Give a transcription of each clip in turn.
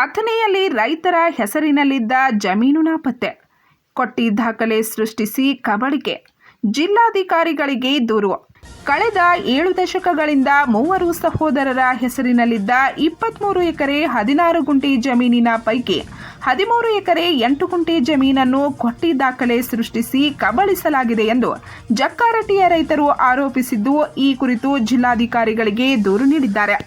ಅಥಣಿಯಲ್ಲಿ ರೈತರ ಹೆಸರಿನಲ್ಲಿದ್ದ ಜಮೀನು ನಾಪತ್ತೆ ಕೊಟ್ಟಿ ದಾಖಲೆ ಸೃಷ್ಟಿಸಿ ಕಬಳಿಕೆ. ಜಿಲ್ಲಾಧಿಕಾರಿಗಳಿಗೆ ದೂರು. ಕಳೆದ ಏಳು ದಶಕಗಳಿಂದ ಮೂವರು ಸಹೋದರರ ಹೆಸರಿನಲ್ಲಿದ್ದ ಇಪ್ಪತ್ತ್ಮೂರು ಎಕರೆ ಹದಿನಾರು ಗುಂಟಿ ಜಮೀನಿನ ಪೈಕಿ ಹದಿಮೂರು ಎಕರೆ ಎಂಟು ಗುಂಟಿ ಜಮೀನನ್ನು ಕೊಟ್ಟಿ ದಾಖಲೆ ಸೃಷ್ಟಿಸಿ ಕಬಳಿಸಲಾಗಿದೆ ಎಂದು ಜಕ್ಕಾರಟ್ಟಿಯ ರೈತರು ಆರೋಪಿಸಿದ್ದು, ಈ ಕುರಿತು ಜಿಲ್ಲಾಧಿಕಾರಿಗಳಿಗೆ ದೂರು ನೀಡಿದ್ದಾರೆ.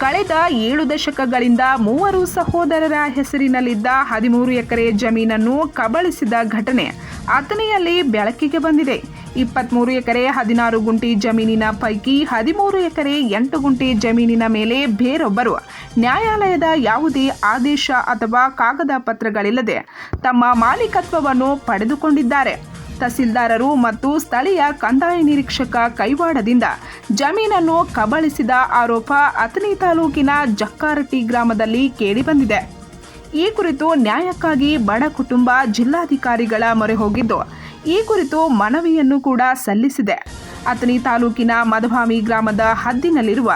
ಕಳೆದ ಏಳು ದಶಕಗಳಿಂದ ಮೂವರು ಸಹೋದರರ ಹೆಸರಿನಲ್ಲಿದ್ದ ಹದಿಮೂರು ಎಕರೆ ಜಮೀನನ್ನು ಕಬಳಿಸಿದ ಘಟನೆ ಅಥಣಿಯಲ್ಲಿ ಬೆಳಕಿಗೆ ಬಂದಿದೆ. ಇಪ್ಪತ್ತ್ಮೂರು ಎಕರೆ ಹದಿನಾರು ಗುಂಟಿ ಜಮೀನಿನ ಪೈಕಿ ಹದಿಮೂರು ಎಕರೆ ಎಂಟು ಗುಂಟಿ ಜಮೀನಿನ ಮೇಲೆ ಬೇರೊಬ್ಬರು ನ್ಯಾಯಾಲಯದ ಯಾವುದೇ ಆದೇಶ ಅಥವಾ ಕಾಗದ ಪತ್ರಗಳಿಲ್ಲದೆ ತಮ್ಮ ಮಾಲೀಕತ್ವವನ್ನು ಪಡೆದುಕೊಂಡಿದ್ದಾರೆ. ತಹಸೀಲ್ದಾರರು ಮತ್ತು ಸ್ಥಳೀಯ ಕಂದಾಯ ನಿರೀಕ್ಷಕ ಕೈವಾಡದಿಂದ ಜಮೀನನ್ನು ಕಬಳಿಸಿದ ಆರೋಪ ಅಥಣಿ ತಾಲೂಕಿನ ಜಕ್ಕಾರಟ್ಟಿ ಗ್ರಾಮದಲ್ಲಿ ಕೇಳಿಬಂದಿದೆ. ಈ ಕುರಿತು ನ್ಯಾಯಕ್ಕಾಗಿ ಬಡ ಕುಟುಂಬ ಜಿಲ್ಲಾಧಿಕಾರಿಗಳ ಮೊರೆ ಹೋಗಿದ್ದು, ಈ ಕುರಿತು ಮನವಿಯನ್ನು ಕೂಡ ಸಲ್ಲಿಸಿದೆ. ಅಥಣಿ ತಾಲೂಕಿನ ಮಧುವಾಮಿ ಗ್ರಾಮದ ಹದ್ದಿನಲ್ಲಿರುವ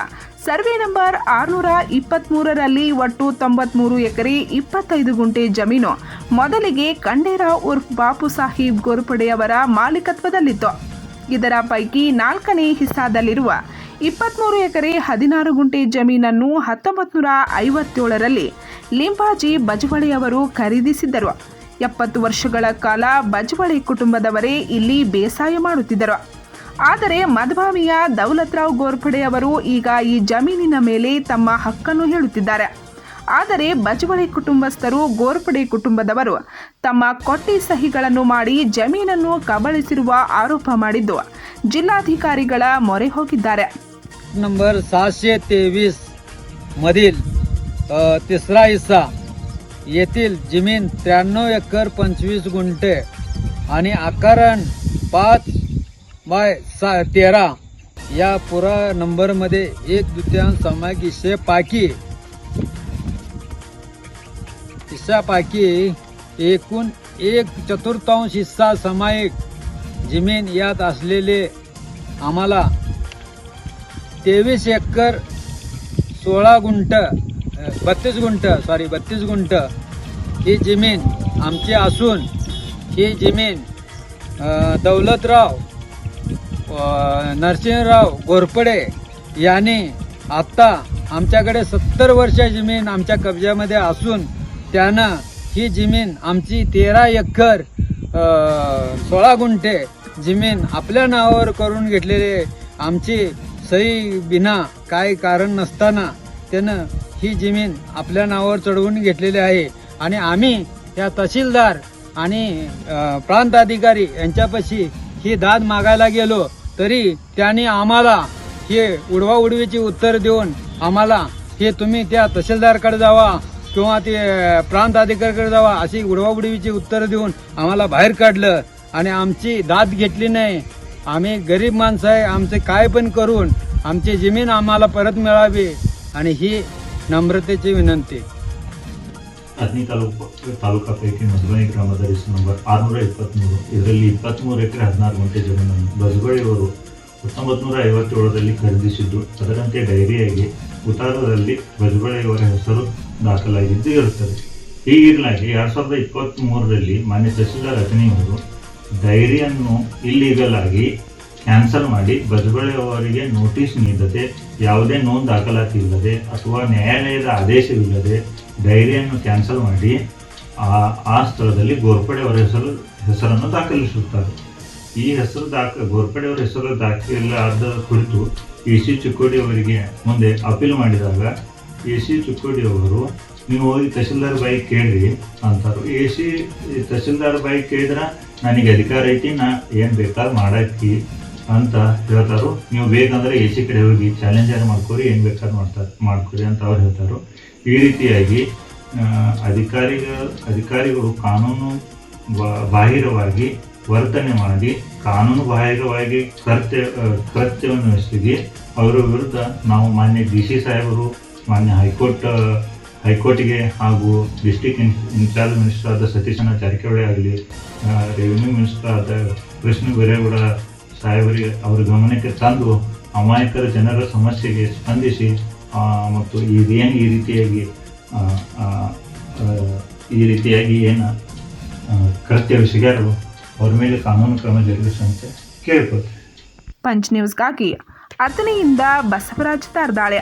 ಸರ್ವೆ ನಂಬರ್ ಆರುನೂರ ಇಪ್ಪತ್ತ್ಮೂರರಲ್ಲಿ ಒಟ್ಟು ತೊಂಬತ್ಮೂರು ಎಕರೆ ಇಪ್ಪತ್ತೈದು ಗುಂಟೆ ಜಮೀನು. ಮೊದಲಿಗೆ ಖಂಡೇರಾವ್ ಉರ್ಫ್ ಬಾಪು ಸಾಹೀಬ್ ಗೋರ್ಪಡೆಯವರ ಮಾಲೀಕತ್ವದಲ್ಲಿತ್ತು. ಇದರ ಪೈಕಿ ನಾಲ್ಕನೇ ಹಿಸ್ಸಾದಲ್ಲಿರುವ ಇಪ್ಪತ್ತ್ಮೂರು ಎಕರೆ ಹದಿನಾರು ಗುಂಟೆ ಜಮೀನನ್ನು ಹತ್ತೊಂಬತ್ತು ನೂರ ಐವತ್ತೇಳರಲ್ಲಿ ಲಿಂಬಾಜಿ ಬಜವಳೆಯವರು ಖರೀದಿಸಿದ್ದರು. ಎಪ್ಪತ್ತು ವರ್ಷಗಳ ಕಾಲ ಬಜವಳಿ ಕುಟುಂಬದವರೇ ಇಲ್ಲಿ ಬೇಸಾಯ ಮಾಡುತ್ತಿದ್ದರು. ಆದರೆ ಮಧುಭಾವಿಯ ದೌಲತ್ರಾವ್ ಗೋರ್ಪಡೆ ಅವರು ಈಗ ಈ ಜಮೀನಿನ ಮೇಲೆ ತಮ್ಮ ಹಕ್ಕನ್ನು ಹೇಳುತ್ತಿದ್ದಾರೆ ಆದರೆ ಬಜವಳೆ ಕುಟುಂಬಸ್ಥರು ಗೋರ್ಪಡೆ ಕುಟುಂಬದವರು ತಮ್ಮ ಕೊಟ್ಟಿ ಸಹಿಗಳನ್ನು ಮಾಡಿ ಜಮೀನನ್ನು ಕಬಳಿಸಿರುವ ಆರೋಪ ಮಾಡಿದ್ದು ಜಿಲ್ಲಾಧಿಕಾರಿಗಳ ಮೊರೆ ಹೋಗಿದ್ದಾರೆ नंबर सहाशे तेवीस मधील अ, तिसरा हिस्सा येथील जमीन त्र्याण्णव एकर पंचवीस गुंठे आणि आकारण पाच बाय सा तेरा. या पुरा नंबरमध्ये एक द्वितीयांश सामायिक हिस्से पाकी. हिस्सापाकी एकूण एक चतुर्थांश हिस्सा सामायिक जमीन यात असलेले आम्हाला तेवीस एकर सोळा गुंठ बत्तीस गुंट सॉरी बत्तीस गुंट ही जमीन आमची असून ही जमीन दौलतराव नरसिंहराव घोरपडे यांनी आत्ता आमच्याकडे सत्तर वर्ष जमीन आमच्या कब्जामध्ये असून त्यानं ही जमीन आमची तेरा एकर सोळा गुंठे जमीन आपल्या नावावर करून घेतलेली आमची सही बिना काय कारण नसताना त्यानं ही जमीन आपल्या नावावर चढवून घेतलेली आहे. आणि आम्ही या तहसीलदार आणि प्रांत अधिकारी यांच्यापाशी ही दाद मागायला गेलो. तरी त्यांनी आम्हाला हे उडवा उडवीची उत्तर देऊन आम्हाला हे तुम्ही त्या तहसीलदारकडे जावा किंवा ते प्रांत अधिकाऱ्याकडे जावा अशी उडवा उडवीची उत्तर देऊन आम्हाला बाहेर काढलं. आणि आमची दाद घेतली नाही. आम्ही गरीब माणसं आहे. आमचे काय पण करून आमची जमीन आम्हाला परत मिळावी. आणि ही नम्रतेची विनंती. ಅಥಣಿ ತಾಲೂಕು, ತಾಲೂಕಾ ಪೈಕಿ ಮಧುಬನಿ ಗ್ರಾಮದ ರಿಸ್ ನಂಬರ್ ಆರುನೂರ ಇಪ್ಪತ್ತ್ಮೂರು. ಇದರಲ್ಲಿ ಇಪ್ಪತ್ತ್ಮೂರು ಎಕರೆ ಹದಿನಾರು ಗಂಟೆ ಜಮೀನನ್ನು ಬಸಗೊಳಿಯವರು ಹತ್ತೊಂಬತ್ತು ನೂರ ಐವತ್ತೇಳರಲ್ಲಿ ಖರೀದಿಸಿದ್ದು, ಅದರಂತೆ ಡೈರಿಯಾಗಿ ಉತ್ತಾರದಲ್ಲಿ ಬಸಗೊಳಿಯವರ ಹೆಸರು ದಾಖಲಾಗಿದ್ದು ಇರುತ್ತದೆ ಹೀಗಿರಲಾಗಿ ಎರಡು ಸಾವಿರದ ಇಪ್ಪತ್ತ್ಮೂರರಲ್ಲಿ ಮಾನ್ಯ ತಹಸೀಲ್ದಾರ್ ರಚನೆಯವರು ಡೈರಿಯನ್ನು ಇಲ್ಲೀಗಲ್ ಆಗಿ ಕ್ಯಾನ್ಸಲ್ ಮಾಡಿ ಬಜಬಳೆಯವರಿಗೆ ನೋಟಿಸ್ ನೀಡದೆ ಯಾವುದೇ ನೋಂದು ದಾಖಲಾತಿ ಇಲ್ಲದೆ ಅಥವಾ ನ್ಯಾಯಾಲಯದ ಆದೇಶವಿಲ್ಲದೆ ಡೈರಿಯನ್ನು ಕ್ಯಾನ್ಸಲ್ ಮಾಡಿ ಆ ಸ್ಥಳದಲ್ಲಿ ಗೋರ್ಪಡೆ ಅವರ ಹೆಸರು, ಹೆಸರನ್ನು ದಾಖಲಿಸುತ್ತಾರೆ. ಈ ಹೆಸರು ದಾಖ ಗೋರ್ಪಡೆ ಅವರ ಹೆಸರು ದಾಖಲಾದ ಕುರಿತು ಎ ಸಿ ಚಿಕ್ಕೋಡಿ ಅವರಿಗೆ ಮುಂದೆ ಅಪೀಲ್ ಮಾಡಿದಾಗ ಎ ಸಿ ಚಿಕ್ಕೋಡಿ ಅವರು ನೀವು ಹೋಗಿ ತಹಸೀಲ್ದಾರ್ ಬಾಯಿ ಕೇಳ್ರಿ ಅಂತಾರೆ. ಎ ಸಿ ತಹಸೀಲ್ದಾರ್ ಬಾಯಿ ಕೇಳಿದ್ರೆ, ನನಗೆ ಅಧಿಕಾರ ಐತಿ, ನಾ ಏನು ಬೇಕಾದ್ರೆ ಮಾಡಾಕಿ ಅಂತ ಹೇಳ್ತಾರು. ನೀವು ಬೇಕಂದ್ರೆ ಎ ಸಿ ಕಡೆ ಹೋಗಿ ಚಾಲೆಂಜರ್ ಮಾಡ್ಕೊರಿ, ಏನು ಬೇಕಾದ್ರೂ ಮಾಡ್ತಾರೆ ಮಾಡ್ಕೊರಿ ಅಂತ ಅವ್ರು ಹೇಳ್ತಾರು. ಈ ರೀತಿಯಾಗಿ ಅಧಿಕಾರಿಗಳು ಅಧಿಕಾರಿಗಳ ಕಾನೂನು ಬಾಹಿರವಾಗಿ ವರ್ತನೆ ಮಾಡಿ, ಕಾನೂನು ಬಾಹಿರವಾಗಿ ಕೃತ್ಯ ಕೃತ್ಯವನ್ನು ಎಸಗಿ ಅವರ ವಿರುದ್ಧ ನಾವು ಮಾನ್ಯ ಡಿ ಸಿ ಸಾಹೇಬರು, ಮಾನ್ಯ ಹೈಕೋರ್ಟ್ ಹೈಕೋರ್ಟ್ಗೆ ಹಾಗೂ ಡಿಸ್ಟಿಕ್ ಇನ್ ಇನ್ಚಾರ್ಜ್ ಮಿನಿಸ್ಟರ್ ಆದ ಸತೀಶನ ಜಾರಕಿಹೊಳಿ ಆಗಲಿ ರೆವಿನ್ಯೂ ಮಿನಿಸ್ಟರ್ ಆದ ಕೃಷ್ಣ ಬೈರೇಗೌಡ ಸಾಹೇಬರಿಗೆ ಅವರ ಗಮನಕ್ಕೆ ತಂದು ಅಮಾಯಕರ ಜನರ ಸಮಸ್ಯೆಗೆ ಸ್ಪಂದಿಸಿ ಮತ್ತು ಮತ್ತು ಇದೇನು ಈ ರೀತಿಯಾಗಿ ಈ ರೀತಿಯಾಗಿ ಏನು ಕರ್ತವ್ಯ ಕೃತ್ಯವೆಸಗ್ಯಾರೋ ಅವ್ರ ಮೇಲೆ ಕಾನೂನು ಕ್ರಮ ಜರುಗಿಸುವಂತೆ ಕೇಳ್ಕೊಳ್ತೀವಿ. ಪಂಚ್ ನ್ಯೂಸ್ಗಾಗಿ ಅಥಣಿಯಿಂದ ಬಸವರಾಜ್ ತಾರ್ದಾಳೆ.